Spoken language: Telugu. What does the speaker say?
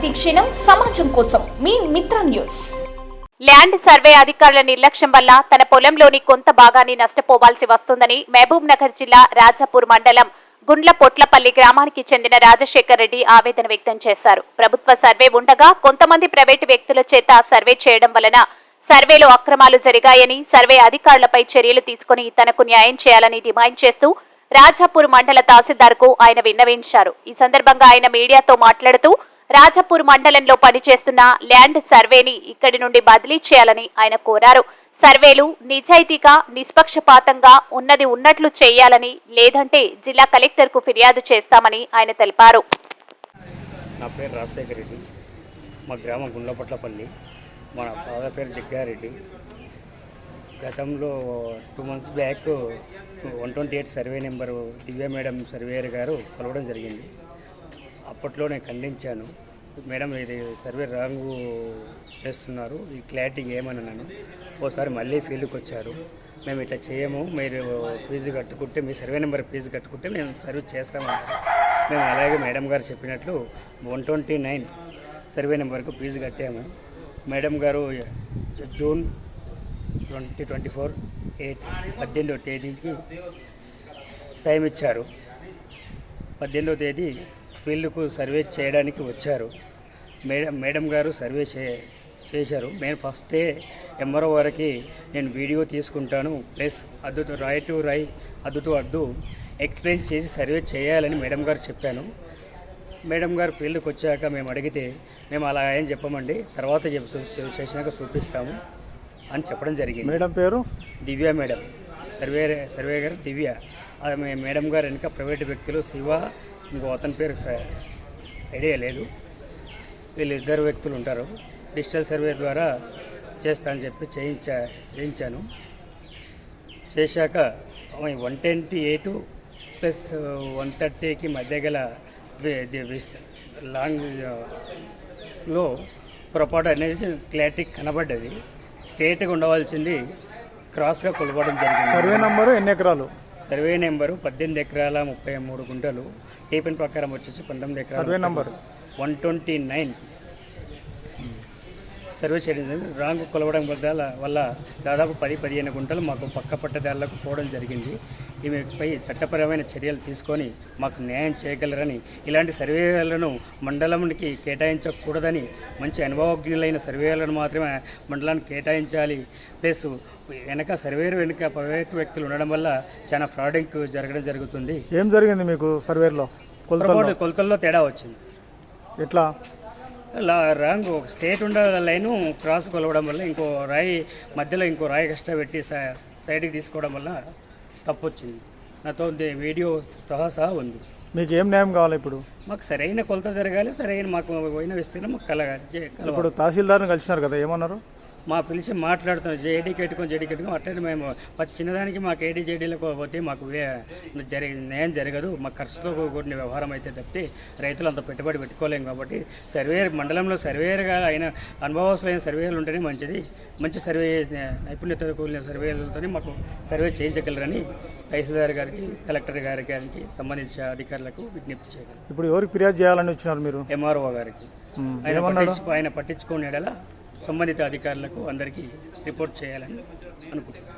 ప్రతిక్షణం సమాజం కోసం మీ మిత్ర న్యూస్. ల్యాండ్ సర్వే అధికారుల నిర్లక్ష్యం వల్ల తన పొలంలోని కొంత భాగాన్ని నష్టపోవాల్సి వస్తుందని మహబూబ్ నగర్ జిల్లా రాజాపూర్ మండలం గుండ్ల పొట్లపల్లి గ్రామానికి చెందిన రాజశేఖర్ రెడ్డి ఆవేదన వ్యక్తం చేశారు. ప్రభుత్వ సర్వే ఉండగా కొంతమంది ప్రైవేటు వ్యక్తుల చేత సర్వే చేయడం వలన సర్వేలో అక్రమాలు జరిగాయని సర్వే అధికారులపై చర్యలు తీసుకుని తనకు న్యాయం చేయాలని డిమాండ్ చేస్తూ రాజాపూర్ మండల తహసీల్దార్కు ఆయన విన్నవించారు. ఈ సందర్భంగా ఆయన మీడియాతో మాట్లాడుతూ రాజపూర్ మండలంలో పనిచేస్తున్న ల్యాండ్ సర్వేని ఇక్కడి నుండి బదిలీ చేయాలని ఆయన కోరారు. సర్వేలు నిజాయితీగా నిష్పక్షపాతంగా ఉన్నది ఉన్నట్లు చేయాలని లేదంటే జిల్లా కలెక్టర్కు ఫిర్యాదు చేస్తామని ఆయన తెలిపారు. నా పేరు రాజశేఖర రెడ్డి. మా గ్రామం గుండ్లపట్లపల్లి. మా ఫాదర్ పేరు జగ్గారెడ్డి. గతంలో two months back one twenty eight survey number Divya madam surveyor గారు కలవడం జరిగింది. అప్పట్లో నేను ఖండించాను. మేడం ఇది సర్వే రాంగు చేస్తున్నారు. ఈ క్లారిటీ ఏమని అన్నాను ఓసారి మళ్ళీ ఫీల్డ్కి వచ్చారు. మేము ఇట్లా చేయము. మీరు ఫీజు కట్టుకుంటే మీ సర్వే నెంబర్ ఫీజు కట్టుకుంటే మేము సర్వీస్ చేస్తామన్నారు. మేము అలాగే మేడం గారు చెప్పినట్లు వన్ ట్వంటీ నైన్ సర్వే నెంబర్కు ఫీజు కట్టాము. మేడం గారు June twenty twenty four eight పద్దెనిమిదో తేదీకి టైం ఇచ్చారు. పద్దెనిమిదో తేదీ ఫీల్డ్కు సర్వే చేయడానికి వచ్చారు. మేడం మేడం గారు సర్వే చే చేశారు. నేను ఫస్టే ఎంఆర్ఓ వరకు నేను వీడియో తీసుకుంటాను. ప్లస్ అద్దుతో రాయి టు రాయి అద్దుతో అద్దు ఎక్స్ప్లెయిన్ చేసి సర్వే చేయాలని మేడం గారు చెప్పాను. మేడం గారు ఫీల్డ్కి వచ్చాక మేము అడిగితే మేము అలా ఏం చెప్పమండి తర్వాత చెప్పు చేసినాక చూపిస్తాము అని చెప్పడం జరిగింది. మేడం పేరు? దివ్య మేడం. సర్వే సర్వే గారు దివ్య. మేడం గారు వెనుక ప్రైవేట్ వ్యక్తులు శివ ఇంకో అతని పేరు ఐడియా లేదు. వీళ్ళు ఇద్దరు వ్యక్తులు ఉంటారు. డిజిటల్ సర్వే ద్వారా చేస్తానని చెప్పి చేయించా చేయించాను. చేశాక one twenty eight plus one థర్టీకి మధ్య గల లాంగ్లో పొరపాటు అనేది క్లారిటీ కనబడ్డది. స్ట్రేట్గా ఉండవలసింది క్రాస్గా కొలవడం జరిగింది. సర్వే నంబరు ఎన్ని ఎకరాలు? సర్వే నెంబరు పద్దెనిమిది ఎకరాల ముప్పై మూడు గుంటలు టీపిన్ ప్రకారం వచ్చేసి పంతొమ్మిది ఎకరాలు survey number? One twenty nine survey చేయడం జరిగింది రాంగ్ కొలవడం వల్ల వల్ల దాదాపు పది పదిహేను గుంటలు మాకు పక్క పట్టదారులకు పోవడం జరిగింది. ఈమెపై చట్టపరమైన చర్యలు తీసుకొని మాకు న్యాయం చేయగలరని ఇలాంటి సర్వేలను మండలానికి కేటాయించకూడదని మంచి అనుభవజ్ఞులైన సర్వేలను మాత్రమే మండలానికి కేటాయించాలి. ప్లస్ వెనక సర్వేరు వెనుక ప్రైవేట్ వ్యక్తులు ఉండడం వల్ల చాలా ఫ్రాడింగ్ జరగడం జరుగుతుంది. ఏం జరిగింది మీకు సర్వేలో? కొలతల్లో తేడా వచ్చింది. ఎట్లా? రాంగ్ ఒక స్టేట్ ఉండే లైను క్రాస్ కొలవడం వల్ల ఇంకో రాయి మధ్యలో ఇంకో రాయి కష్ట పెట్టి సైడ్కి తీసుకోవడం వల్ల తప్పు వచ్చింది నాతో వీడియో సహా సహా ఉంది. మీకు ఏం న్యాయం కావాలి ఇప్పుడు? మాకు సరైన కొలత జరగాలి సరైన మాకు పోయిన విస్తీర్ణం మాకు కలగా జే- కలవాలి. ఇప్పుడు తహసీల్దార్ని కలిసినారు కదా ఏమన్నారు? మా పిలిచి మాట్లాడుతున్నారు. జేడీ కట్టుకొని జేడీ కట్టుకొని అట్లనే మేము ప్రతి చిన్నదానికి మాకు ఏడీ జేడీలకు పోతే మాకు వే- జరి న్యాయం జరగదు. మా ఖర్చుతో కూడిన వ్యవహారం అయితే తప్పితే రైతులు అంత పెట్టుబడి పెట్టుకోలేము కాబట్టి సర్వేయర్ మండలంలో సర్వేయర్గా అయిన అనుభవస్తులైన సర్వేయర్లు ఉంటేనే మంచిది. మంచి సర్వే నైపుణ్యత కూడిన సర్వేలతోనే మాకు సర్వే చేయించగలరని తహసీల్దార్ గారికి కలెక్టర్ గారి గారికి సంబంధించిన అధికారులకు విజ్ఞప్తి చేయగలరు ఇప్పుడు ఎవరికి ఫిర్యాదు చేయాలని వచ్చినారు మీరు? ఎంఆర్ఓ గారికి. ఆయన ఏమన్నాడు? పట్టించు ఆయన పట్టించుకునేలా సంబంధిత అధికారులకు అందరికీ రిపోర్ట్ చేయాలని అనుకుంటున్నాను.